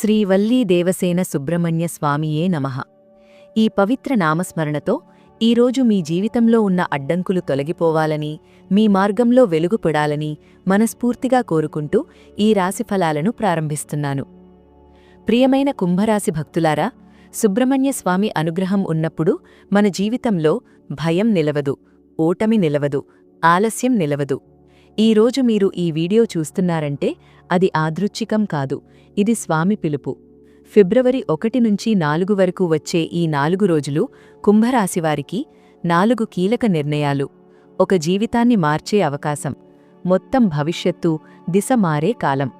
శ్రీవల్లీ దేవసేన సుబ్రహ్మణ్య స్వామియే నమః. ఈ పవిత్ర నామస్మరణతో ఈరోజు మీ జీవితంలో ఉన్న అడ్డంకులు తొలగిపోవాలని మీ మార్గంలో వెలుగుపడాలని మనస్ఫూర్తిగా కోరుకుంటూ ఈ రాశిఫలాలను ప్రారంభిస్తున్నాను. ప్రియమైన కుంభరాశి భక్తులారా సుబ్రహ్మణ్య స్వామి అనుగ్రహం ఉన్నప్పుడు మన జీవితంలో భయం నిలవదు ఓటమి నిలవదు ఆలస్యం నిలవదు. ఈరోజు మీరు ఈ వీడియో చూస్తున్నారంటే అది ఆదృచ్ఛికం కాదు. ఇది స్వామి పిలుపు. ఫిబ్రవరి ఒకటి నుంచి నాలుగు వరకు వచ్చే ఈ నాలుగు రోజులు కుంభరాశివారికి నాలుగు కీలక నిర్ణయాలు. ఒక జీవితాన్ని మార్చే అవకాశం. మొత్తం భవిష్యత్తు దిశ మారే కాలం.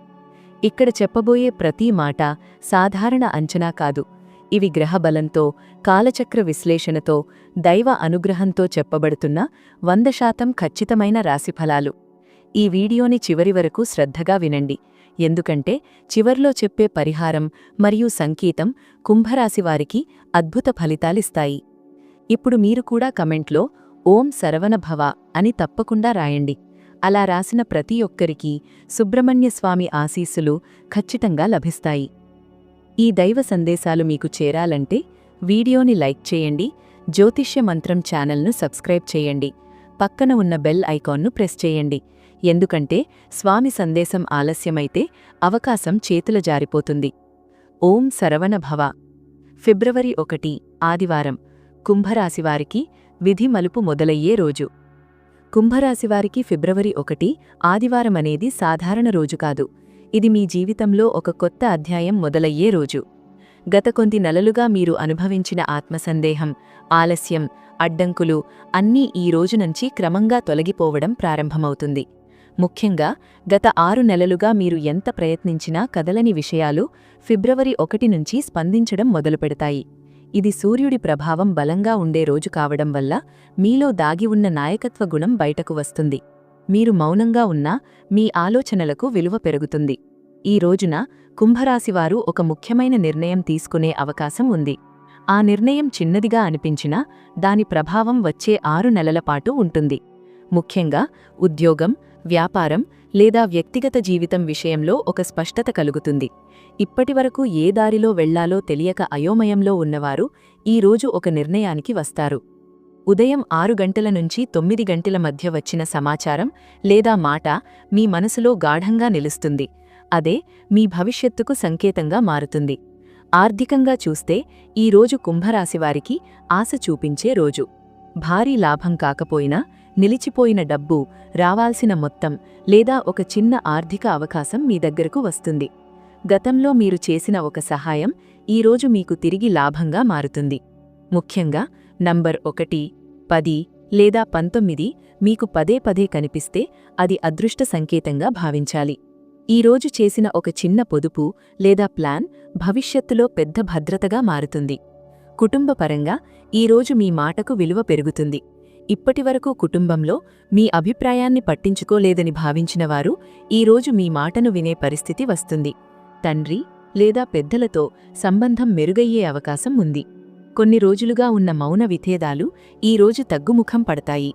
ఇక్కడ చెప్పబోయే ప్రతి మాట సాధారణ అంచనా కాదు. ఇవి గ్రహబలంతో కాలచక్ర విశ్లేషణతో దైవ అనుగ్రహంతో చెప్పబడుతున్న వంద శాతం ఖచ్చితమైన రాశిఫలాలు. ఈ వీడియోని చివరి వరకు శ్రద్ధగా వినండి. ఎందుకంటే చివర్లో చెప్పే పరిహారం మరియు సంకేతం కుంభరాశివారికి అద్భుత ఫలితాలిస్తాయి. ఇప్పుడు మీరు కూడా కమెంట్లో ఓం శరవణభవ అని తప్పకుండా రాయండి. అలా రాసిన ప్రతి ఒక్కరికీ సుబ్రహ్మణ్యస్వామి ఆశీస్సులు ఖచ్చితంగా లభిస్తాయి. ఈ దైవ సందేశాలు మీకు చేరాలంటే వీడియోని లైక్ చేయండి జ్యోతిష్య మంత్రం ఛానల్ను సబ్స్క్రైబ్ చేయండి పక్కన ఉన్న బెల్ ఐకాన్ను ప్రెస్ చేయండి. ఎందుకంటే స్వామి సందేశం ఆలస్యమైతే అవకాశం చేతుల జారిపోతుంది. ఓం శరవణభవ. ఫిబ్రవరి ఒకటి ఆదివారం. కుంభరాశివారికి విధి మలుపు మొదలయ్యే రోజు. కుంభరాశివారికి ఫిబ్రవరి ఒకటి ఆదివారమనేది సాధారణ రోజు కాదు. ఇది మీ జీవితంలో ఒక కొత్త అధ్యాయం మొదలయ్యే రోజు. గత కొద్ది నెలలుగా మీరు అనుభవించిన ఆత్మసందేహం ఆలస్యం అడ్డంకులు అన్నీ ఈ రోజు నుంచి క్రమంగా తొలగిపోవడం ప్రారంభమవుతుంది. ముఖ్యంగా గత ఆరు నెలలుగా మీరు ఎంత ప్రయత్నించినా కదలని విషయాలు ఫిబ్రవరి ఒకటి నుంచి స్పందించడం మొదలుపెడతాయి. ఇది సూర్యుడి ప్రభావం బలంగా ఉండే రోజు కావడం వల్ల మీలో దాగి ఉన్న నాయకత్వ గుణం బయటకు వస్తుంది. మీరు మౌనంగా ఉన్నా మీ ఆలోచనలకు విలువ పెరుగుతుంది. ఈ రోజున కుంభరాశివారు ఒక ముఖ్యమైన నిర్ణయం తీసుకునే అవకాశం ఉంది. ఆ నిర్ణయం చిన్నదిగా అనిపించినా దాని ప్రభావం వచ్చే ఆరు నెలల పాటు ఉంటుంది. ముఖ్యంగా ఉద్యోగం వ్యాపారం లేదా వ్యక్తిగత జీవితం విషయంలో ఒక స్పష్టత కలుగుతుంది. ఇప్పటివరకు ఏ దారిలో వెళ్ళాలో తెలియక అయోమయంలో ఉన్నవారు ఈ రోజు ఒక నిర్ణయానికి వస్తారు. ఉదయం ఆరు గంటల నుంచి తొమ్మిది గంటల మధ్య వచ్చిన సమాచారం లేదా మాట మీ మనసులో గాఢంగా నిలుస్తుంది. అదే మీ భవిష్యత్తుకు సంకేతంగా మారుతుంది. ఆర్థికంగా చూస్తే ఈ రోజు కుంభరాశివారికి ఆశ చూపించే రోజు. భారీ లాభం కాకపోయినా నిలిచిపోయిన డబ్బు రావాల్సిన మొత్తం లేదా ఒక చిన్న ఆర్థిక అవకాశం మీ దగ్గరకు వస్తుంది. గతంలో మీరు చేసిన ఒక సహాయం ఈరోజు మీకు తిరిగి లాభంగా మారుతుంది. ముఖ్యంగా నంబర్ ఒకటి పది లేదా పంతొమ్మిది మీకు పదే పదే కనిపిస్తే అది అదృష్ట సంకేతంగా భావించాలి. ఈరోజు చేసిన ఒక చిన్న పొదుపు లేదా ప్లాన్ భవిష్యత్తులో పెద్ద భద్రతగా మారుతుంది. కుటుంబపరంగా ఈరోజు మీ మాటకు విలువ పెరుగుతుంది. ఇప్పటివరకు కుటుంబంలో మీ అభిప్రాయాన్ని పట్టించుకోలేదని భావించినవారు ఈరోజు మీ మాటను వినే పరిస్థితి వస్తుంది. తండ్రి లేదా పెద్దలతో సంబంధం మెరుగయ్యే అవకాశం ఉంది. కొన్ని రోజులుగా ఉన్న మౌన విధేదాలు ఈరోజు తగ్గుముఖం పడతాయి.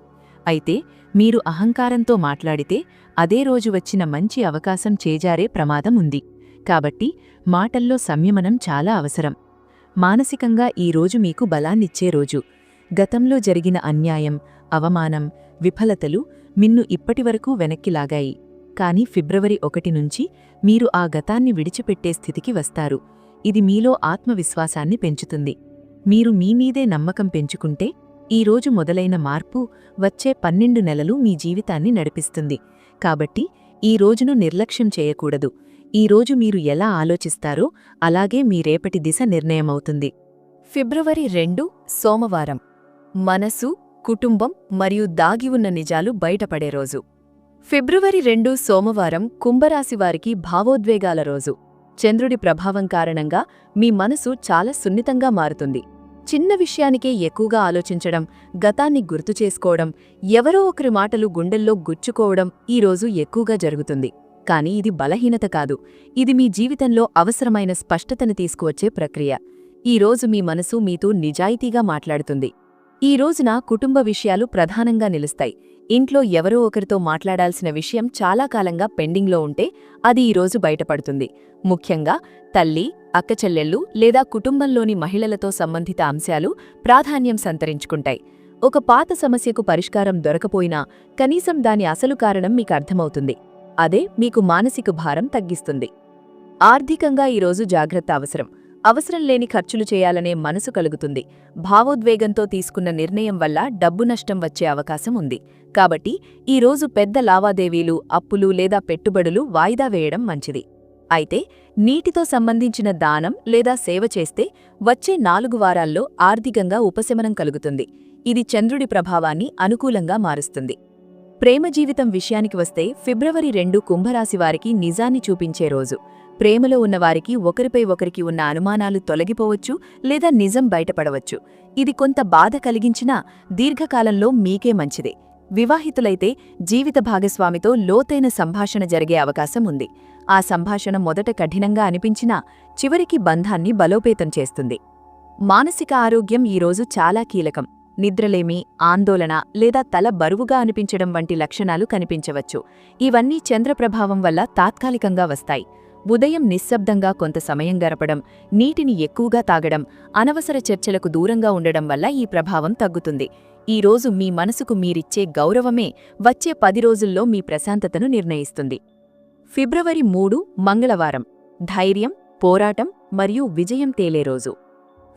అయితే మీరు అహంకారంతో మాట్లాడితే అదే రోజు వచ్చిన మంచి అవకాశం చేజారే ప్రమాదం ఉంది. కాబట్టి మాటల్లో సంయమనం చాలా అవసరం. మానసికంగా ఈరోజు మీకు బలాన్నిచ్చే రోజు. గతంలో జరిగిన అన్యాయం అవమానం విఫలతలు మిన్ను ఇప్పటివరకు వెనక్కిలాగాయి కాని ఫిబ్రవరి ఒకటి నుంచి మీరు ఆ గతాన్ని విడిచిపెట్టే స్థితికి వస్తారు. ఇది మీలో ఆత్మవిశ్వాసాన్ని పెంచుతుంది. మీరు మీమీదే నమ్మకం పెంచుకుంటే ఈరోజు మొదలైన మార్పు వచ్చే పన్నెండు నెలలు మీ జీవితాన్ని నడిపిస్తుంది. కాబట్టి ఈ రోజును నిర్లక్ష్యం చేయకూడదు. ఈరోజు మీరు ఎలా ఆలోచిస్తారో అలాగే మీ రేపటి దిశ నిర్ణయమవుతుంది. ఫిబ్రవరి రెండు సోమవారం. మనసు కుటుంబం మరియు దాగి ఉన్న నిజాలు బయటపడే రోజు. ఫిబ్రవరి రెండు సోమవారం కుంభరాశివారికి భావోద్వేగాల రోజు. చంద్రుడి ప్రభావం కారణంగా మీ మనసు చాలా సున్నితంగా మారుతుంది. చిన్న విషయానికే ఎక్కువగా ఆలోచించడం గతాన్ని గుర్తు చేసుకోవడం ఎవరో ఒకరి మాటలు గుండెల్లో గుచ్చుకోవడం ఈరోజు ఎక్కువగా జరుగుతుంది. కాని ఇది బలహీనత కాదు. ఇది మీ జీవితంలో అవసరమైన స్పష్టతను తీసుకువచ్చే ప్రక్రియ. ఈరోజు మీ మనసు మీతో నిజాయితీగా మాట్లాడుతుంది. ఈ రోజున కుటుంబ విషయాలు ప్రధానంగా నిలుస్తాయి. ఇంట్లో ఎవరో ఒకరితో మాట్లాడాల్సిన విషయం చాలా కాలంగా పెండింగ్లో ఉంటే అది ఈరోజు బయటపడుతుంది. ముఖ్యంగా తల్లి అక్కచెల్లెళ్ళు లేదా కుటుంబంలోని మహిళలతో సంబంధిత అంశాలు ప్రాధాన్యం సంతరించుకుంటాయి. ఒక పాత సమస్యకు పరిష్కారం దొరకపోయినా కనీసం దాని అసలు కారణం మీకు అర్థమవుతుంది. అదే మీకు మానసిక భారం తగ్గిస్తుంది. ఆర్థికంగా ఈరోజు జాగ్రత్త అవసరం. అవసరం లేని ఖర్చులు చేయాలనే మనసు కలుగుతుంది. భావోద్వేగంతో తీసుకున్న నిర్ణయం వల్ల డబ్బు నష్టం వచ్చే అవకాశం ఉంది. కాబట్టి ఈరోజు పెద్ద లావాదేవీలు అప్పులు లేదా పెట్టుబడులు వాయిదా వేయడం మంచిది. అయితే నీటితో సంబంధించిన దానం లేదా సేవ చేస్తే వచ్చే నాలుగు వారాల్లో ఆర్థికంగా ఉపశమనం కలుగుతుంది. ఇది చంద్రుడి ప్రభావాన్ని అనుకూలంగా మారుస్తుంది. ప్రేమ జీవితం విషయానికి వస్తే ఫిబ్రవరి రెండు కుంభరాశివారికి నిజాన్ని చూపించే రోజు. ప్రేమలో ఉన్నవారికి ఒకరిపై ఒకరికి ఉన్న అనుమానాలు తొలగిపోవచ్చు లేదా నిజం బయటపడవచ్చు. ఇది కొంత బాధ కలిగించినా దీర్ఘకాలంలో మీకే మంచిదే. వివాహితులైతే జీవిత భాగస్వామితో లోతైన సంభాషణ జరిగే అవకాశం ఉంది. ఆ సంభాషణ మొదట కఠినంగా అనిపించినా చివరికి బంధాన్ని బలోపేతం చేస్తుంది. మానసిక ఆరోగ్యం ఈరోజు చాలా కీలకం. నిద్రలేమి ఆందోళన లేదా తల బరువుగా అనిపించడం వంటి లక్షణాలు కనిపించవచ్చు. ఇవన్నీ చంద్రప్రభావం వల్ల తాత్కాలికంగా వస్తాయి. ఉదయం నిశ్శబ్దంగా కొంత సమయం గడపడం నీటిని ఎక్కువగా తాగడం అనవసర చర్చలకు దూరంగా ఉండడం వల్ల ఈ ప్రభావం తగ్గుతుంది. ఈ రోజు మీ మనసుకు మీరిచ్చే గౌరవమే వచ్చే పది రోజుల్లో మీ ప్రశాంతతను నిర్ణయిస్తుంది. ఫిబ్రవరి మూడు మంగళవారం. ధైర్యం పోరాటం మరియు విజయం తేలే రోజు.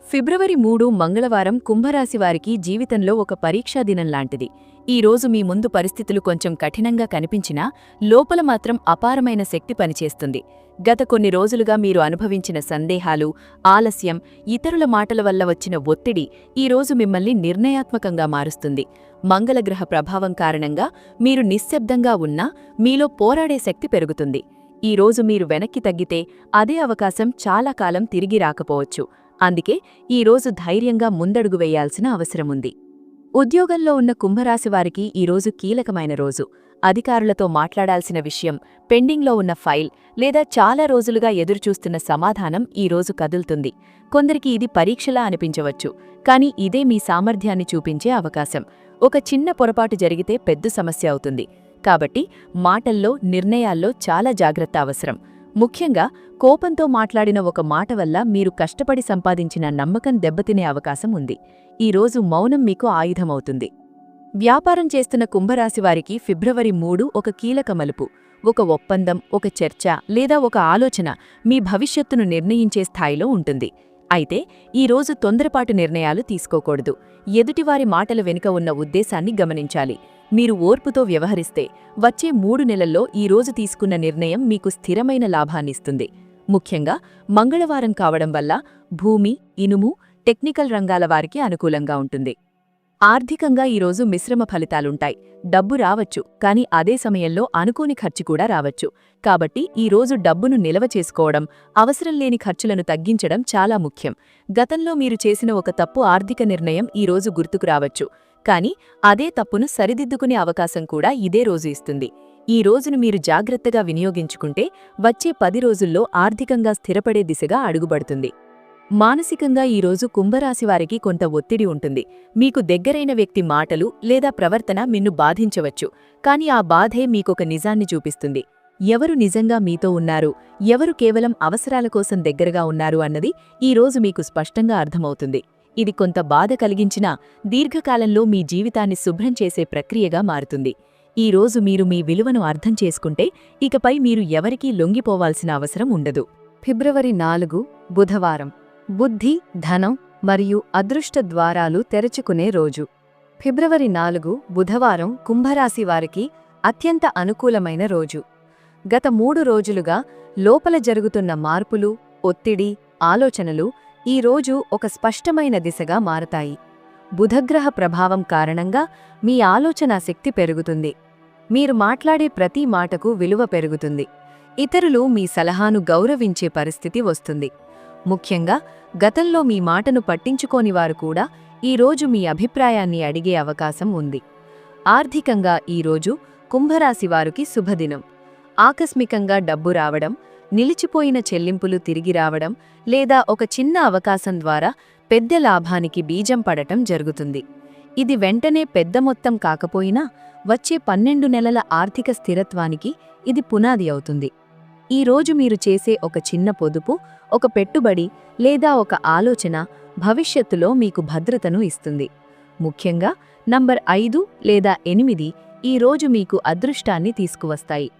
ఫిబ్రవరి మూడు మంగళవారం కుంభరాశివారికి జీవితంలో ఒక పరీక్షా దినం లాంటిది. ఈ రోజు మీ ముందు పరిస్థితులు కొంచెం కఠినంగా కనిపించినా లోపల మాత్రం అపారమైన శక్తి పనిచేస్తుంది. గత కొన్ని రోజులుగా మీరు అనుభవించిన సందేహాలు ఆలస్యం ఇతరుల మాటల వల్ల వచ్చిన ఒత్తిడి ఈరోజు మిమ్మల్ని నిర్ణయాత్మకంగా మారుస్తుంది. మంగళగ్రహ ప్రభావం కారణంగా మీరు నిశ్శబ్దంగా ఉన్నా మీలో పోరాడే శక్తి పెరుగుతుంది. ఈరోజు మీరు వెనక్కి తగ్గితే అదే అవకాశం చాలా కాలం తిరిగి రాకపోవచ్చు. అందుకే ఈ రోజు ధైర్యంగా ముందడుగు వేయాల్సిన అవసరముంది. ఉద్యోగంలో ఉన్న కుంభరాశివారికి ఈరోజు కీలకమైన రోజు. అధికారులతో మాట్లాడాల్సిన విషయం పెండింగ్లో ఉన్న ఫైల్ లేదా చాలా రోజులుగా ఎదురుచూస్తున్న సమాధానం ఈ రోజు కదులుతుంది. కొందరికి ఇది పరీక్షలా అనిపించవచ్చు కానీ ఇదే మీ సామర్థ్యాన్ని చూపించే అవకాశం. ఒక చిన్న పొరపాటు జరిగితే పెద్ద సమస్య అవుతుంది. కాబట్టి మాటల్లో నిర్ణయాల్లో చాలా జాగ్రత్త అవసరం. ముఖ్యంగా కోపంతో మాట్లాడిన ఒక మాట వల్ల మీరు కష్టపడి సంపాదించిన నమ్మకం దెబ్బతినే అవకాశం ఉంది. ఈరోజు మౌనం మీకు ఆయుధమవుతుంది. వ్యాపారం చేస్తున్న కుంభరాశివారికి ఫిబ్రవరి మూడు ఒక కీలక మలుపు. ఒక ఒప్పందం ఒక చర్చ లేదా ఒక ఆలోచన మీ భవిష్యత్తును నిర్ణయించే స్థాయిలో ఉంటుంది. అయితే ఈరోజు తొందరపాటు నిర్ణయాలు తీసుకోకూడదు. ఎదుటివారి మాటల వెనుక ఉన్న ఉద్దేశాన్ని గమనించాలి. మీరు ఓర్పుతో వ్యవహరిస్తే వచ్చే మూడు నెలల్లో ఈ రోజు తీసుకున్న నిర్ణయం మీకు స్థిరమైన లాభాన్నిస్తుంది ముఖ్యంగా మంగళవారం కావడం వల్ల భూమి ఇనుము టెక్నికల్ రంగాల వారికి అనుకూలంగా ఉంటుంది. ఆర్థికంగా ఈరోజు మిశ్రమ ఫలితాలుంటాయి. డబ్బు రావచ్చు కానీ అదే సమయంలో అనుకోని ఖర్చు కూడా రావచ్చు. కాబట్టి ఈ రోజు డబ్బును నిలవ చేసుకోవడం అవసరం లేని ఖర్చులను తగ్గించడం చాలా ముఖ్యం. గతంలో మీరు చేసిన ఒక తప్పు ఆర్థిక నిర్ణయం ఈ రోజు గుర్తుకు రావచ్చు. కానీ అదే తప్పును సరిదిద్దుకునే అవకాశం కూడా ఇదే రోజు ఇస్తుంది. ఈ రోజును మీరు జాగ్రత్తగా వినియోగించుకుంటే వచ్చే పది రోజుల్లో ఆర్థికంగా స్థిరపడే దిశగా అడుగుబడుతుంది మానసికంగా ఈరోజు కుంభరాశివారికి కొంత ఒత్తిడి ఉంటుంది. మీకు దగ్గరైన వ్యక్తి మాటలు లేదా ప్రవర్తన మిన్ను బాధించవచ్చు. కాని ఆ బాధే మీకొక నిజాన్ని చూపిస్తుంది. ఎవరు నిజంగా మీతో ఉన్నారు? ఎవరు కేవలం అవసరాల కోసం దగ్గరగా ఉన్నారు అన్నది ఈరోజు మీకు స్పష్టంగా అర్థమవుతుంది. ఇది కొంత బాధ కలిగించినా దీర్ఘకాలంలో మీ జీవితాన్ని శుభ్రం చేసే ప్రక్రియగా మారుతుంది. ఈ రోజు మీరు మీ విలువను అర్థం చేసుకుంటే ఇకపై మీరు ఎవరికీ లొంగిపోవాల్సిన అవసరం ఉండదు. ఫిబ్రవరి నాలుగు బుధవారం. బుద్ధి ధనం మరియు అదృష్ట ద్వారాలు తెరచుకునే రోజు. ఫిబ్రవరి నాలుగు బుధవారం కుంభరాశి వారికి అత్యంత అనుకూలమైన రోజు. గత మూడు రోజులుగా లోపల జరుగుతున్న మార్పులు ఒత్తిడి ఆలోచనలు ఈ రోజు ఒక స్పష్టమైన దిశగా మారతాయి. బుధగ్రహ ప్రభావం కారణంగా మీ ఆలోచనాశక్తి పెరుగుతుంది. మీరు మాట్లాడే ప్రతి మాటకు విలువ పెరుగుతుంది. ఇతరులు మీ సలహాను గౌరవించే పరిస్థితి వస్తుంది. ముఖ్యంగా గతంలో మీ మాటను పట్టించుకోనివారు కూడా ఈరోజు మీ అభిప్రాయాన్ని అడిగే అవకాశం ఉంది. ఆర్థికంగా ఈరోజు కుంభరాశివారికి శుభదినం. ఆకస్మికంగా డబ్బు రావడం నిలిచిపోయిన చెల్లింపులు తిరిగి రావడం లేదా ఒక చిన్న అవకాశం ద్వారా పెద్ద లాభానికి బీజం పడటం జరుగుతుంది. ఇది వెంటనే పెద్ద మొత్తం కాకపోయినా వచ్చే పన్నెండు నెలల ఆర్థిక స్థిరత్వానికి ఇది పునాది అవుతుంది. ఈ రోజు మీరు చేసే ఒక చిన్న పొదుపు ఒక పెట్టుబడి లేదా ఒక ఆలోచన భవిష్యత్తులో మీకు భద్రతను ఇస్తుంది. ముఖ్యంగా నంబర్ ఐదు లేదా ఎనిమిది ఈ రోజు మీకు అదృష్టాన్ని తీసుకువస్తాయి.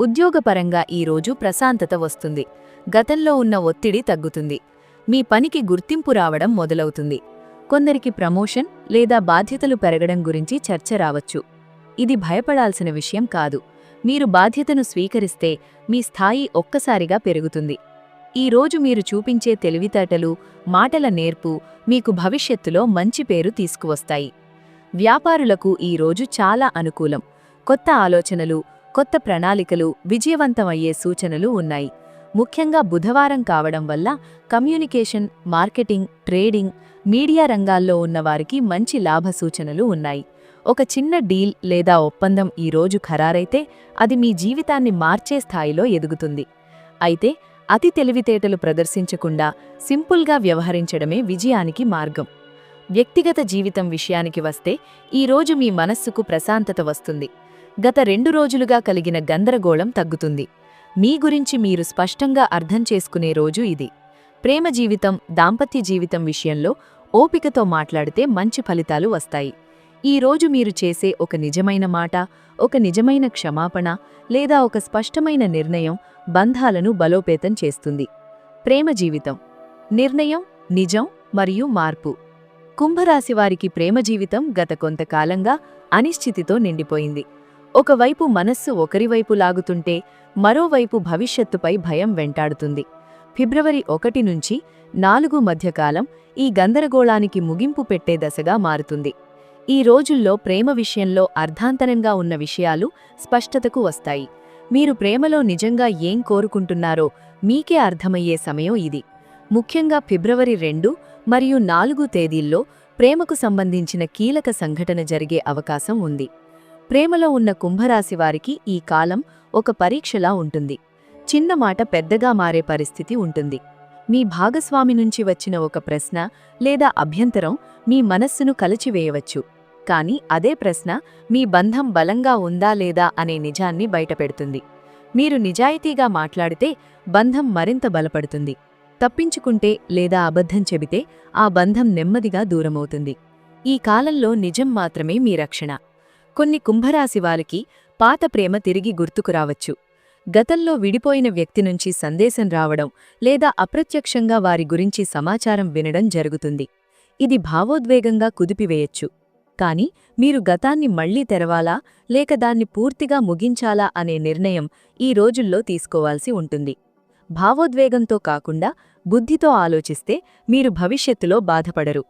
ఉద్యోగపరంగా ఈ రోజు ప్రశాంతత వస్తుంది. గతంలో ఉన్న ఒత్తిడి తగ్గుతుంది. మీ పనికి గుర్తింపు రావడం మొదలవుతుంది. కొందరికి ప్రమోషన్ లేదా బాధ్యతలు పెరగడం గురించి చర్చ రావచ్చు. ఇది భయపడాల్సిన విషయం కాదు. మీరు బాధ్యతను స్వీకరిస్తే మీ స్థాయి ఒక్కసారిగా పెరుగుతుంది. ఈ రోజు మీరు చూపించే తెలివితేటలు మాటల నేర్పు మీకు భవిష్యత్తులో మంచి పేరు తీసుకువస్తాయి. వ్యాపారులకు ఈ రోజు చాలా అనుకూలం. కొత్త ఆలోచనలు కొత్త ప్రణాళికలు విజయవంతమయ్యే సూచనలు ఉన్నాయి. ముఖ్యంగా బుధవారం కావడం వల్ల కమ్యూనికేషన్ మార్కెటింగ్ ట్రేడింగ్ మీడియా రంగాల్లో ఉన్నవారికి మంచి లాభ సూచనలు ఉన్నాయి. ఒక చిన్న డీల్ లేదా ఒప్పందం ఈ రోజు ఖరారైతే అది మీ జీవితాన్ని మార్చే స్థాయిలో ఎదుగుతుంది. అయితే అతి తెలివితేటలు ప్రదర్శించకుండా సింపుల్గా వ్యవహరించడమే విజయానికి మార్గం. వ్యక్తిగత జీవితం విషయానికి వస్తే ఈ రోజు మీ మనస్సుకు ప్రశాంతత వస్తుంది. గత రెండు రోజులుగా కలిగిన గందరగోళం తగ్గుతుంది. మీ గురించి మీరు స్పష్టంగా అర్థం చేసుకునే రోజు ఇది. ప్రేమ జీవితం దాంపత్య జీవితం విషయంలో ఓపికతో మాట్లాడితే మంచి ఫలితాలు వస్తాయి. ఈ రోజు మీరు చేసే ఒక నిజమైన మాట ఒక నిజమైన క్షమాపణ లేదా ఒక స్పష్టమైన నిర్ణయం బంధాలను బలోపేతం చేస్తుంది. ప్రేమ జీవితం. నిర్ణయం నిజం మరియు మార్పు. కుంభరాశివారికి ప్రేమ జీవితం గత కొంతకాలంగా అనిశ్చితితో నిండిపోయింది. ఒకవైపు మనస్సు ఒకరివైపు లాగుతుంటే మరోవైపు భవిష్యత్తుపై భయం వెంటాడుతుంది. ఫిబ్రవరి ఒకటి నుంచి నాలుగు మధ్యకాలం ఈ గందరగోళానికి ముగింపు పెట్టే దశగా మారుతుంది. ఈ రోజుల్లో ప్రేమ విషయంలో అర్ధాంతరంగా ఉన్న విషయాలు స్పష్టతకు వస్తాయి. మీరు ప్రేమలో నిజంగా ఏం కోరుకుంటున్నారో మీకే అర్థమయ్యే సమయం ఇది. ముఖ్యంగా ఫిబ్రవరి రెండు మరియు నాలుగు తేదీల్లో ప్రేమకు సంబంధించిన కీలక సంఘటన జరిగే అవకాశం ఉంది. ప్రేమలో ఉన్న కుంభరాశి వారికి ఈ కాలం ఒక పరీక్షలా ఉంటుంది. చిన్న మాట పెద్దగా మారే పరిస్థితి ఉంటుంది. మీ భాగస్వామి నుంచి వచ్చిన ఒక ప్రశ్న లేదా అభ్యంతరం మీ మనస్సును కలచివేయవచ్చు. కానీ అదే ప్రశ్న మీ బంధం బలంగా ఉందా లేదా అనే నిజాన్ని బయటపెడుతుంది. మీరు నిజాయితీగా మాట్లాడితే బంధం మరింత బలపడుతుంది. తప్పించుకుంటే లేదా అబద్ధం చెబితే ఆ బంధం నెమ్మదిగా దూరమవుతుంది. ఈ కాలంలో నిజం మాత్రమే మీ రక్షణ. కొన్ని కుంభరాశి వారికి పాత ప్రేమ తిరిగి గుర్తుకురావచ్చు గతంలో విడిపోయిన వ్యక్తి నుంచి సందేశం రావడం లేదా అప్రత్యక్షంగా వారి గురించి సమాచారం వినడం జరుగుతుంది. ఇది భావోద్వేగంగా కుదిపివేయచ్చు. కాని మీరు గతాన్ని మళ్ళీ తెరవాలా లేక దాన్ని పూర్తిగా ముగించాలా అనే నిర్ణయం ఈ రోజుల్లో తీసుకోవాల్సి ఉంటుంది. భావోద్వేగంతో కాకుండా బుద్ధితో ఆలోచిస్తే మీరు భవిష్యత్తులో బాధపడరు.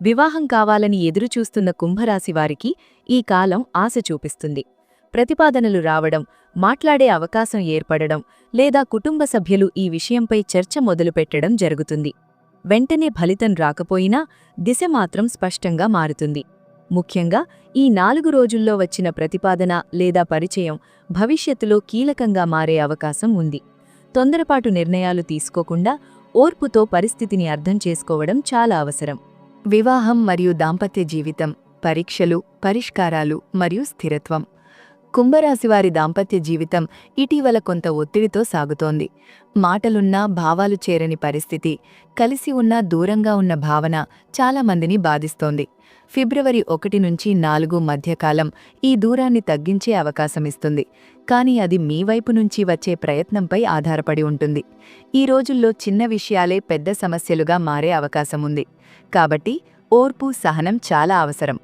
వివాహం కావాలని ఎదురుచూస్తున్న కుంభరాశివారికి ఈ కాలం ఆశ చూపిస్తుంది. ప్రతిపాదనలు రావడం మాట్లాడే అవకాశం ఏర్పడడం లేదా కుటుంబ సభ్యులు ఈ విషయంపై చర్చ మొదలుపెట్టడం జరుగుతుంది. వెంటనే ఫలితం రాకపోయినా దిశ మాత్రం స్పష్టంగా మారుతుంది. ముఖ్యంగా ఈ నాలుగు రోజుల్లో వచ్చిన ప్రతిపాదన లేదా పరిచయం భవిష్యత్తులో కీలకంగా మారే అవకాశం ఉంది. తొందరపాటు నిర్ణయాలు తీసుకోకుండా ఓర్పుతో పరిస్థితిని అర్థం చేసుకోవడం చాలా అవసరం. వివాహం మరియు దాంపత్య జీవితం పరీక్షలు పరిష్కారాలు మరియు స్థిరత్వం. కుంభరాశివారి దాంపత్య జీవితం ఇటీవల కొంత ఒత్తిడితో సాగుతోంది. మాటలున్నా భావాలు చేరని పరిస్థితి కలిసి ఉన్నా దూరంగా ఉన్న భావన చాలామందిని బాధిస్తోంది. ఫిబ్రవరి ఒకటి నుంచి నాలుగు మధ్యకాలం ఈ దూరాన్ని తగ్గించే అవకాశమిస్తుంది. కానీ అది మీ వైపు నుంచి వచ్చే ప్రయత్నంపై ఆధారపడి ఉంటుంది. ఈ రోజుల్లో చిన్న విషయాలే పెద్ద సమస్యలుగా మారే అవకాశముంది. కాబట్టి ఓర్పు సహనం చాలా అవసరం.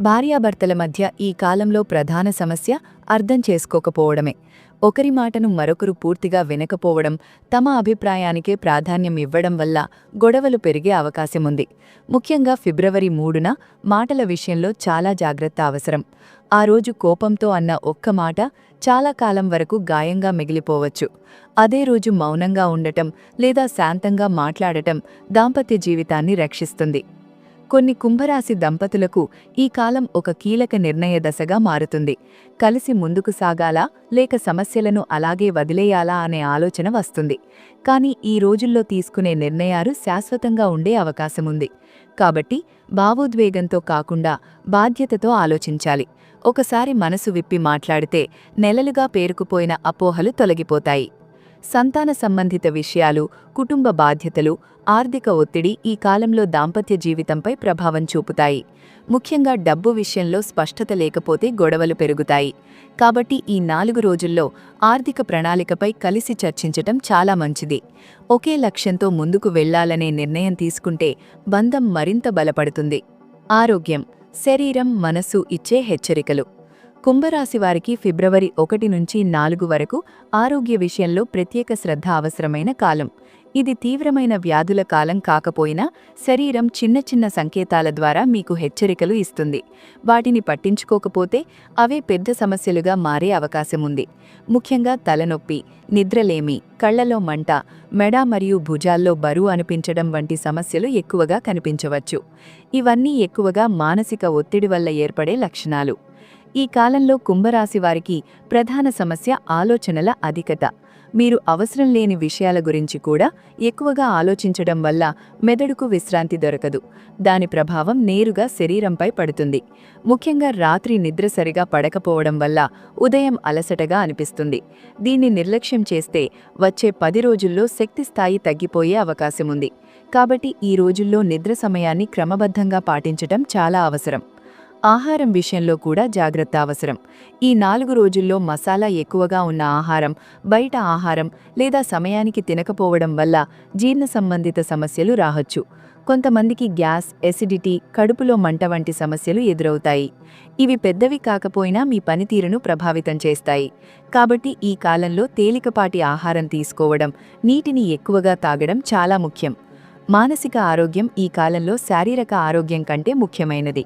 భార్యాభర్తల మధ్య ఈ కాలంలో ప్రధాన సమస్య అర్థం చేసుకోకపోవడమే. ఒకరి మాటను మరొకరు పూర్తిగా వినకపోవడం తమ అభిప్రాయానికే ప్రాధాన్యం ఇవ్వడం వల్ల గొడవలు పెరిగే అవకాశముంది. ముఖ్యంగా ఫిబ్రవరి మూడున మాటల విషయంలో చాలా జాగ్రత్త అవసరం. ఆ రోజు కోపంతో అన్న ఒక్క మాట చాలా కాలం వరకు గాయంగా మిగిలిపోవచ్చు. అదే రోజు మౌనంగా ఉండటం లేదా శాంతంగా మాట్లాడటం దాంపత్య జీవితాన్ని రక్షిస్తుంది. కొన్ని కుంభరాశి దంపతులకు ఈ కాలం ఒక కీలక నిర్ణయ దశగా మారుతుంది. కలిసి ముందుకు సాగాలా లేక సమస్యలను అలాగే వదిలేయాలా అనే ఆలోచన వస్తుంది. కానీ ఈ రోజుల్లో తీసుకునే నిర్ణయాలు శాశ్వతంగా ఉండే అవకాశముంది. కాబట్టి భావోద్వేగంతో కాకుండా బాధ్యతతో ఆలోచించాలి. ఒకసారి మనసు విప్పి మాట్లాడితే నెలలుగా పేరుకుపోయిన అపోహలు తొలగిపోతాయి. సంతాన సంబంధిత విషయాలు కుటుంబ బాధ్యతలు ఆర్థిక ఒత్తిడి ఈ కాలంలో దాంపత్య జీవితంపై ప్రభావం చూపుతాయి. ముఖ్యంగా డబ్బు విషయంలో స్పష్టత లేకపోతే గొడవలు పెరుగుతాయి. కాబట్టి ఈ నాలుగు రోజుల్లో ఆర్థిక ప్రణాళికపై కలిసి చర్చించటం చాలా మంచిది. ఒకే లక్ష్యంతో ముందుకు వెళ్ళాలనే నిర్ణయం తీసుకుంటే బంధం మరింత బలపడుతుంది. ఆరోగ్యం శరీరం మనసు ఇచ్చే హెచ్చరికలు. కుంభరాశి వారికి ఫిబ్రవరి ఒకటి నుంచి నాలుగు వరకు ఆరోగ్య విషయంలో ప్రత్యేక శ్రద్ధ అవసరమైన కాలం. ఇది తీవ్రమైన వ్యాధుల కాలం కాకపోయినా శరీరం చిన్న చిన్న సంకేతాల ద్వారా మీకు హెచ్చరికలు ఇస్తుంది. వాటిని పట్టించుకోకపోతే అవే పెద్ద సమస్యలుగా మారే అవకాశముంది ముఖ్యంగా తలనొప్పి నిద్రలేమి కళ్ళలో మంట మెడ మరియు భుజాల్లో బరువు అనిపించడం వంటి సమస్యలు ఎక్కువగా కనిపించవచ్చు. ఇవన్నీ ఎక్కువగా మానసిక ఒత్తిడి వల్ల ఏర్పడే లక్షణాలు. ఈ కాలంలో కుంభరాశి వారికి ప్రధాన సమస్య ఆలోచనల అధికత. మీరు అవసరం లేని విషయాల గురించి కూడా ఎక్కువగా ఆలోచించడం వల్ల మెదడుకు విశ్రాంతి దొరకదు. దాని ప్రభావం నేరుగా శరీరంపై పడుతుంది. ముఖ్యంగా రాత్రి నిద్ర సరిగా పడకపోవడం వల్ల ఉదయం అలసటగా అనిపిస్తుంది. దీన్ని నిర్లక్ష్యం చేస్తే వచ్చే పది రోజుల్లో శక్తి స్థాయి తగ్గిపోయే అవకాశముంది. కాబట్టి ఈ రోజుల్లో నిద్ర సమయాన్ని క్రమబద్ధంగా పాటించటం చాలా అవసరం. ఆహారం విషయంలో కూడా జాగ్రత్త అవసరం. ఈ నాలుగు రోజుల్లో మసాలా ఎక్కువగా ఉన్న ఆహారం బయట ఆహారం లేదా సమయానికి తినకపోవడం వల్ల జీర్ణ సంబంధిత సమస్యలు రావచ్చు. కొంతమందికి గ్యాస్ ఎసిడిటీ కడుపులో మంట వంటి సమస్యలు ఎదురవుతాయి. ఇవి పెద్దవి కాకపోయినా మీ పనితీరును ప్రభావితం చేస్తాయి. కాబట్టి ఈ కాలంలో తేలికపాటి ఆహారం తీసుకోవడం నీటిని ఎక్కువగా తాగడం చాలా ముఖ్యం. మానసిక ఆరోగ్యం ఈ కాలంలో శారీరక ఆరోగ్యం కంటే ముఖ్యమైనది.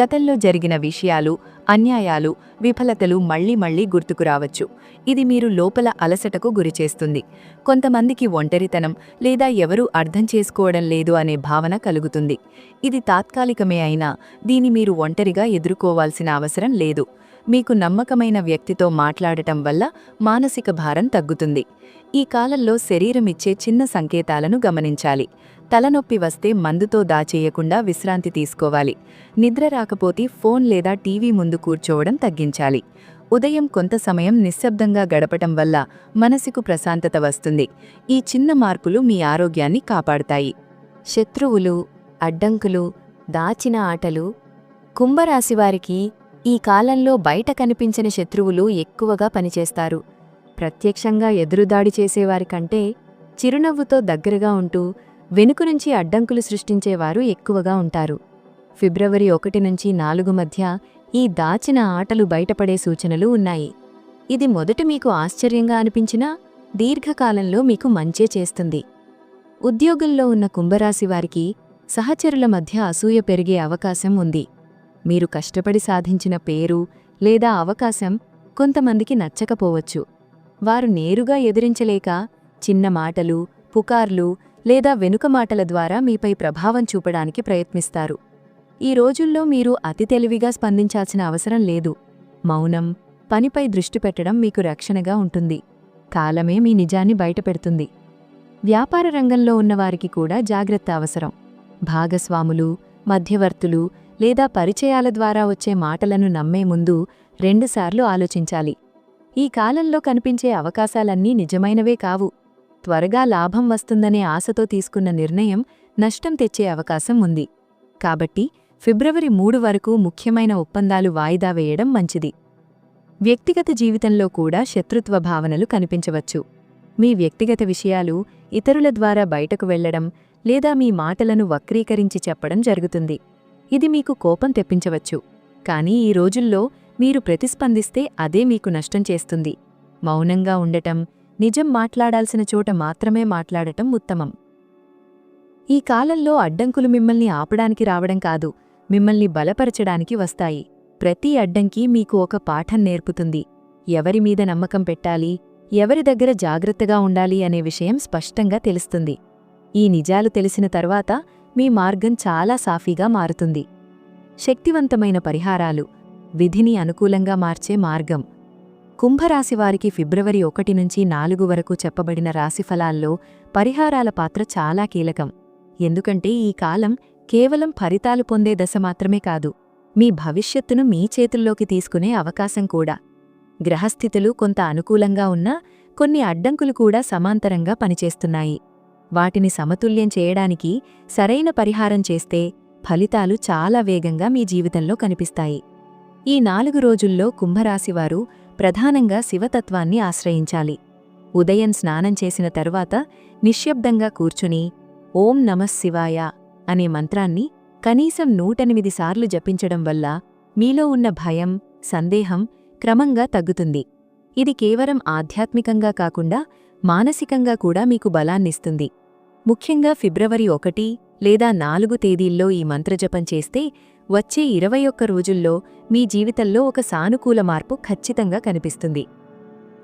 గతంలో జరిగిన విషయాలు అన్యాయాలు విఫలతలు మళ్ళీ మళ్ళీ గుర్తుకురావచ్చు ఇది మీరు లోపల అలసటకు గురిచేస్తుంది కొంతమందికి ఒంటరితనం లేదా ఎవరూ అర్థం చేసుకోవడం లేదు అనే భావన కలుగుతుంది. ఇది తాత్కాలికమే అయినా దీని మీరు ఒంటరిగా ఎదుర్కోవాల్సిన అవసరం లేదు. మీకు నమ్మకమైన వ్యక్తితో మాట్లాడటం వల్ల మానసిక భారం తగ్గుతుంది. ఈ కాలంలో శరీరమిచ్చే చిన్న సంకేతాలను గమనించాలి. తలనొప్పి వస్తే మందుతో దాచేయకుండా విశ్రాంతి తీసుకోవాలి. నిద్ర రాకపోతే ఫోన్ లేదా టీవీ ముందు కూర్చోవడం తగ్గించాలి. ఉదయం కొంత సమయం నిశ్శబ్దంగా గడపటం వల్ల మనసుకు ప్రశాంతత వస్తుంది. ఈ చిన్న మార్పులు మీ ఆరోగ్యాన్ని కాపాడుతాయి. శత్రువులు అడ్డంకులు దాచిన ఆటలు కుంభరాశివారికి ఈ కాలంలో బయట కనిపించని శత్రువులు ఎక్కువగా పనిచేస్తారు. ప్రత్యక్షంగా ఎదురుదాడి చేసేవారి కంటే చిరునవ్వుతో దగ్గరగా ఉంటూ వెనుక నుంచి అడ్డంకులు సృష్టించేవారు ఎక్కువగా ఉంటారు. ఫిబ్రవరి ఒకటి నుంచి నాలుగు మధ్య ఈ దాచిన ఆటలు బయటపడే సూచనలు ఉన్నాయి. ఇది మొదట మీకు ఆశ్చర్యంగా అనిపించినా దీర్ఘకాలంలో మీకు మంచే చేస్తుంది. ఉద్యోగంలో ఉన్న కుంభరాశివారికి సహచరుల మధ్య అసూయ పెరిగే అవకాశం ఉంది. మీరు కష్టపడి సాధించిన పేరు లేదా అవకాశం కొంతమందికి నచ్చకపోవచ్చు. వారు నేరుగా ఎదిరించలేక చిన్న మాటలు పుకార్లు లేదా వెనుక మాటల ద్వారా మీపై ప్రభావం చూపడానికి ప్రయత్నిస్తారు. ఈ రోజుల్లో మీరు అతి తెలివిగా స్పందించాల్సిన అవసరం లేదు. మౌనం పనిపై దృష్టి పెట్టడం మీకు రక్షణగా ఉంటుంది. కాలమే మీ నిజాన్ని బయటపెడుతుంది. వ్యాపార రంగంలో ఉన్నవారికి కూడా జాగ్రత్త అవసరం. భాగస్వాములు మధ్యవర్తులు లేదా పరిచయాల ద్వారా వచ్చే మాటలను నమ్మే ముందు రెండుసార్లు ఆలోచించాలి. ఈ కాలంలో కనిపించే అవకాశాలన్నీ నిజమైనవే కావు. త్వరగా లాభం వస్తుందనే ఆశతో తీసుకున్న నిర్ణయం నష్టం తెచ్చే అవకాశం ఉంది. కాబట్టి ఫిబ్రవరి మూడు వరకు ముఖ్యమైన ఒప్పందాలు వాయిదా వేయడం మంచిది. వ్యక్తిగత జీవితంలో కూడా శత్రుత్వ భావనలు కనిపించవచ్చు. మీ వ్యక్తిగత విషయాలు ఇతరుల ద్వారా బయటకు వెళ్ళడం లేదా మీ మాటలను వక్రీకరించి చెప్పడం జరుగుతుంది. ఇది మీకు కోపం తెప్పించవచ్చు. కానీ ఈ రోజుల్లో మీరు ప్రతిస్పందిస్తే అదే మీకు నష్టం చేస్తుంది. మౌనంగా ఉండటం నిజం మాట్లాడాల్సిన చోట మాత్రమే మాట్లాడటం ఉత్తమం. ఈ కాలంలో అడ్డంకులు మిమ్మల్ని ఆపడానికి రావడం కాదు మిమ్మల్ని బలపరచడానికి వస్తాయి. ప్రతి అడ్డంకి మీకు ఒక పాఠం నేర్పుతుంది. ఎవరి మీద నమ్మకం పెట్టాలి ఎవరి దగ్గర జాగ్రత్తగా ఉండాలి అనే విషయం స్పష్టంగా తెలుస్తుంది. ఈ నిజాలు తెలిసిన తర్వాత మీ మార్గం చాలా సాఫీగా మారుతుంది. శక్తివంతమైన పరిహారాలు విధిని అనుకూలంగా మార్చే మార్గం. కుంభరాశివారికి ఫిబ్రవరి ఒకటి నుంచి నాలుగు వరకు చెప్పబడిన రాశిఫలాల్లో పరిహారాల పాత్ర చాలా కీలకం. ఎందుకంటే ఈ కాలం కేవలం ఫలితాలు పొందే దశ మాత్రమే కాదు మీ భవిష్యత్తును మీ చేతుల్లోకి తీసుకునే అవకాశం కూడా. గ్రహస్థితులు కొంత అనుకూలంగా ఉన్నా కొన్ని అడ్డంకులు కూడా సమాంతరంగా పనిచేస్తున్నాయి. వాటిని సమతుల్యం చేయడానికి సరైన పరిహారం చేస్తే ఫలితాలు చాలా వేగంగా మీ జీవితంలో కనిపిస్తాయి. ఈ నాలుగు రోజుల్లో కుంభరాశివారు ప్రధానంగా శివతత్వాన్ని ఆశ్రయించాలి. ఉదయం స్నానం చేసిన తరువాత నిశ్శబ్దంగా కూర్చుని ఓం నమశివాయ అనే మంత్రాన్ని కనీసం నూటెనిమిది సార్లు జపించడం వల్ల మీలో ఉన్న భయం సందేహం క్రమంగా తగ్గుతుంది. ఇది కేవలం ఆధ్యాత్మికంగా కాకుండా మానసికంగా కూడా మీకు బలాన్నిస్తుంది. ముఖ్యంగా ఫిబ్రవరి ఒకటి లేదా నాలుగు తేదీల్లో ఈ మంత్రజపం చేస్తే వచ్చే ఇరవై ఒక్క రోజుల్లో మీ జీవితంలో ఒక సానుకూల మార్పు ఖచ్చితంగా కనిపిస్తుంది.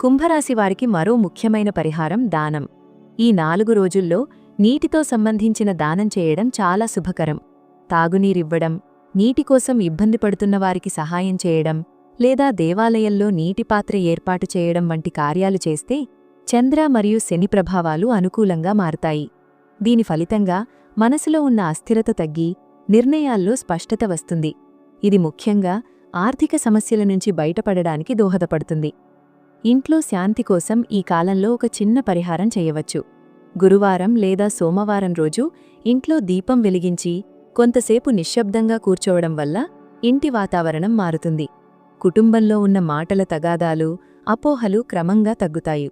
కుంభరాశివారికి మరో ముఖ్యమైన పరిహారం దానం. ఈ నాలుగు రోజుల్లో నీటితో సంబంధించిన దానం చేయడం చాలా శుభకరం. తాగునీరివ్వడం నీటి కోసం ఇబ్బంది పడుతున్న వారికి సహాయం చేయడం లేదా దేవాలయంలో నీటి పాత్ర ఏర్పాటు చేయడం వంటి కార్యాలు చేస్తే చంద్ర మరియు శని ప్రభావాలు అనుకూలంగా మారతాయి. దీని ఫలితంగా మనసులో ఉన్న అస్థిరత తగ్గి నిర్ణయాల్లో స్పష్టత వస్తుంది. ఇది ముఖ్యంగా ఆర్థిక సమస్యల నుంచి బయటపడడానికి దోహదపడుతుంది. ఇంట్లో శాంతి కోసం ఈ కాలంలో ఒక చిన్న పరిహారం చేయవచ్చు. గురువారం లేదా సోమవారం రోజు ఇంట్లో దీపం వెలిగించి కొంతసేపు నిశ్శబ్దంగా కూర్చోవడం వల్ల ఇంటి వాతావరణం మారుతుంది. కుటుంబంలో ఉన్న మాటల తగాదాలు అపోహలు క్రమంగా తగ్గుతాయి.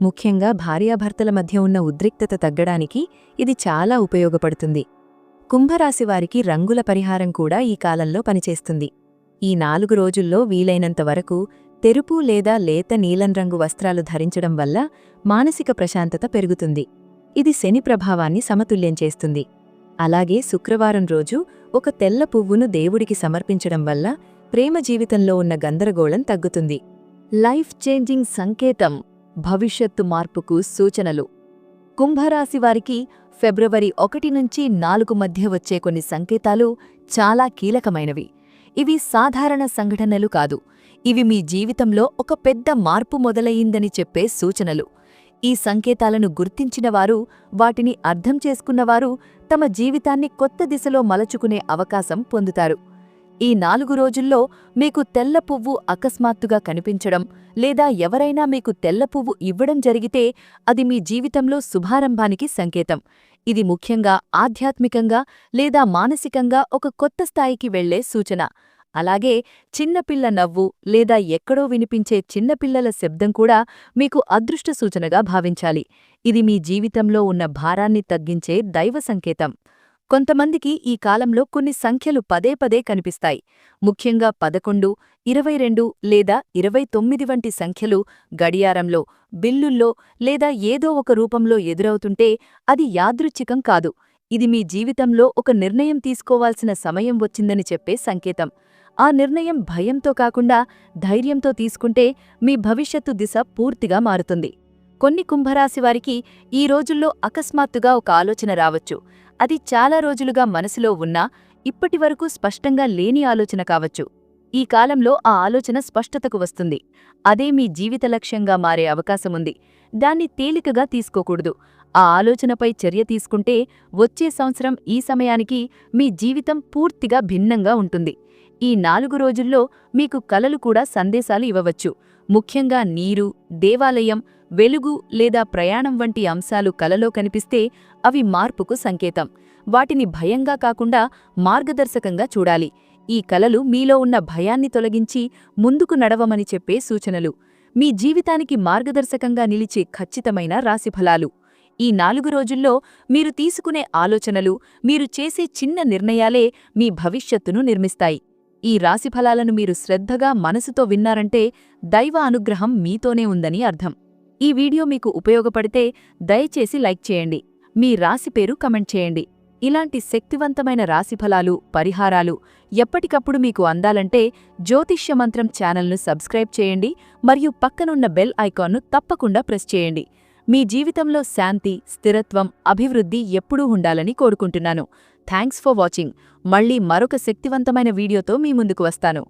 ముఖ్యంగా భార్యాభర్తల మధ్య ఉన్న ఉద్రిక్తత తగ్గడానికి ఇది చాలా ఉపయోగపడుతుంది. కుంభరాశివారికి రంగుల పరిహారం కూడా ఈ కాలంలో పనిచేస్తుంది. ఈ నాలుగు రోజుల్లో వీలైనంత వరకు తెరుపు లేదా లేత నీలం రంగు వస్త్రాలు ధరించడం వల్ల మానసిక ప్రశాంతత పెరుగుతుంది. ఇది శని ప్రభావాన్ని సమతుల్యం చేస్తుంది. అలాగే శుక్రవారం రోజు ఒక తెల్ల పువ్వును దేవుడికి సమర్పించడం వల్ల ప్రేమ జీవితంలో ఉన్న గందరగోళం తగ్గుతుంది. లైఫ్ చేంజింగ్ సంకేతం. భవిష్యత్తు మార్పుకు సూచనలు. కుంభరాశివారికి ఫిబ్రవరి ఒకటి నుంచి నాలుగు మధ్య వచ్చే కొన్ని సంకేతాలు చాలా కీలకమైనవి. ఇవి సాధారణ సంఘటనలు కాదు. ఇవి మీ జీవితంలో ఒక పెద్ద మార్పు మొదలయ్యిందని చెప్పే సూచనలు. ఈ సంకేతాలను గుర్తించినవారు వాటిని అర్థం చేసుకున్నవారు తమ జీవితాన్ని కొత్త దిశలో మలచుకునే అవకాశం పొందుతారు. ఈ నాలుగు రోజుల్లో మీకు తెల్ల పువ్వు అకస్మాత్తుగా కనిపించడం లేదా ఎవరైనా మీకు తెల్ల పువ్వు ఇవ్వడం జరిగితే అది మీ జీవితంలో శుభారంభానికి సంకేతం. ఇది ముఖ్యంగా ఆధ్యాత్మికంగా లేదా మానసికంగా ఒక కొత్త స్థాయికి వెళ్ళే సూచన. అలాగే చిన్నపిల్ల నవ్వు లేదా ఎక్కడో వినిపించే చిన్నపిల్లల శబ్దం కూడా మీకు అదృష్ట సూచనగా భావించాలి. ఇది మీ జీవితంలో ఉన్న భారాన్ని తగ్గించే దైవ సంకేతం. కొంతమందికి ఈ కాలంలో కొన్ని సంఖ్యలు పదే పదే కనిపిస్తాయి. ముఖ్యంగా పదకొండు ఇరవై రెండు లేదా ఇరవై తొమ్మిది వంటి సంఖ్యలు గడియారంలో బిల్లుల్లో లేదా ఏదో ఒక రూపంలో ఎదురవుతుంటే అది యాదృచ్ఛికం కాదు. ఇది మీ జీవితంలో ఒక నిర్ణయం తీసుకోవాల్సిన సమయం వచ్చిందని చెప్పే సంకేతం. ఆ నిర్ణయం భయంతో కాకుండా ధైర్యంతో తీసుకుంటే మీ భవిష్యత్తు దిశ పూర్తిగా మారుతుంది. కొన్ని కుంభరాశివారికి ఈ రోజుల్లో అకస్మాత్తుగా ఒక ఆలోచన రావచ్చు. అది చాలా రోజులుగా మనసులో ఉన్నా ఇప్పటివరకు స్పష్టంగా లేని ఆలోచన కావచ్చు. ఈ కాలంలో ఆ ఆలోచన స్పష్టతకు వస్తుంది. అదే మీ జీవిత లక్ష్యంగా మారే అవకాశముంది. దాన్ని తేలికగా తీసుకోకూడదు. ఆ ఆలోచనపై చర్య తీసుకుంటే వచ్చే సంవత్సరం ఈ సమయానికి మీ జీవితం పూర్తిగా భిన్నంగా ఉంటుంది. ఈ నాలుగు రోజుల్లో మీకు కలలు కూడా సందేశాలు ఇవ్వవచ్చు. ముఖ్యంగా నీరు దేవాలయం వెలుగు లేదా ప్రయాణం వంటి అంశాలు కలలో కనిపిస్తే అవి మార్పుకు సంకేతం. వాటిని భయంగా కాకుండా మార్గదర్శకంగా చూడాలి. ఈ కలలు మీలో ఉన్న భయాన్ని తొలగించి ముందుకు నడవమని చెప్పే సూచనలు. మీ జీవితానికి మార్గదర్శకంగా నిలిచే ఖచ్చితమైన రాశిఫలాలు ఈ నాలుగు రోజుల్లో మీరు తీసుకునే ఆలోచనలు మీరు చేసే చిన్న నిర్ణయాలే మీ భవిష్యత్తును నిర్మిస్తాయి. ఈ రాశిఫలాలను మీరు శ్రద్ధగా మనసుతో విన్నారంటే దైవ అనుగ్రహం మీతోనే ఉందని అర్థం. ఈ వీడియో మీకు ఉపయోగపడితే దయచేసి లైక్ చేయండి. మీ రాశి పేరు కమెంట్ చేయండి. ఇలాంటి శక్తివంతమైన రాశిఫలాలు పరిహారాలు ఎప్పటికప్పుడు మీకు అందాలంటే జ్యోతిష్య మంత్రం ఛానల్ను సబ్స్క్రైబ్ చేయండి మరియు పక్కనున్న బెల్ ఐకాన్ను తప్పకుండా ప్రెస్ చేయండి. మీ జీవితంలో శాంతి స్థిరత్వం అభివృద్ధి ఎప్పుడూ ఉండాలని కోరుకుంటున్నాను. Thanks for watching. మళ్ళీ మరొక శక్తివంతమైన వీడియోతో మీ ముందుకు వస్తాను.